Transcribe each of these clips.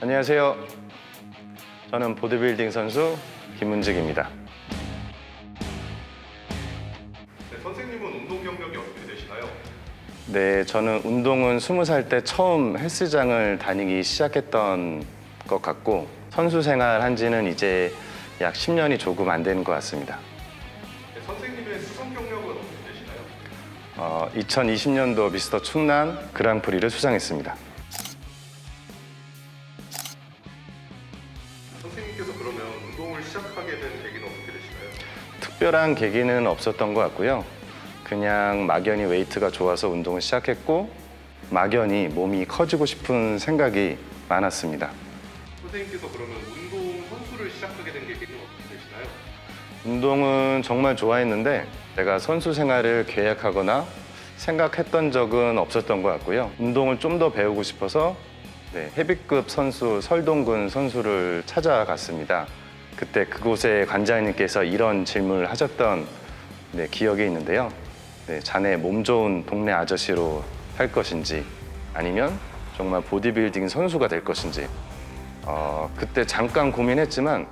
안녕하세요. 저는 보드빌딩 선수 김은직입니다. 네, 선생님은 운동 경력이 어떻게 되시나요? 네, 저는 운동은 20살 때 처음 헬스장을 다니기 시작했던 것 같고 선수 생활 한 지는 이제 약 10년이 조금 안 되는 것 같습니다. 네, 선생님의 수성 경력은 어떻게 어, 2020년도 미스터 충남 그랑프리를 수상했습니다. 선생님께서 그러면 운동을 시작하게 된 계기는 어떻게 되시나요? 특별한 계기는 없었던 것 같고요. 그냥 막연히 웨이트가 좋아서 운동을 시작했고 막연히 몸이 커지고 싶은 생각이 많았습니다. 선생님께서 그러면 운동 선수를 시작하게 된 계기는 어떻게 되시나요? 운동은 정말 좋아했는데 내가 선수 생활을 계획하거나 생각했던 적은 없었던 것 같고요. 운동을 좀 더 배우고 싶어서 네, 헤비급 선수 설동근 선수를 찾아갔습니다. 그때 그곳의 관장님께서 이런 질문을 하셨던 네, 기억이 있는데요. 네, 자네 몸 좋은 동네 아저씨로 할 것인지 아니면 정말 보디빌딩 선수가 될 것인지 어, 그때 잠깐 고민했지만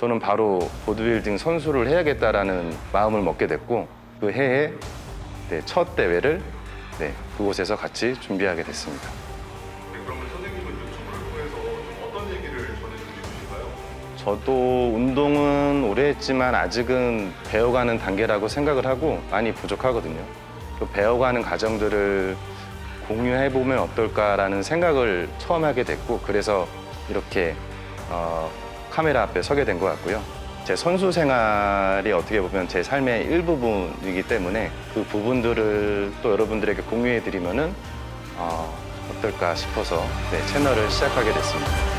저는 바로 보드빌딩 선수를 해야겠다라는 마음을 먹게 됐고 그 해에 네, 첫 대회를 네, 그곳에서 같이 준비하게 됐습니다. 네, 그러면 선생님은 유튜브를 통해서 좀 어떤 얘기를 전해주고 싶으신가요? 저도 운동은 오래 했지만 아직은 배워가는 단계라고 생각을 하고 많이 부족하거든요. 그 배워가는 과정들을 공유해보면 어떨까라는 생각을 처음 하게 됐고 그래서 이렇게 어, 카메라 앞에 서게 된 것 같고요. 제 선수 생활이 어떻게 보면 제 삶의 일부분이기 때문에 그 부분들을 또 여러분들에게 공유해 드리면은 어, 어떨까 싶어서 네, 채널을 시작하게 됐습니다.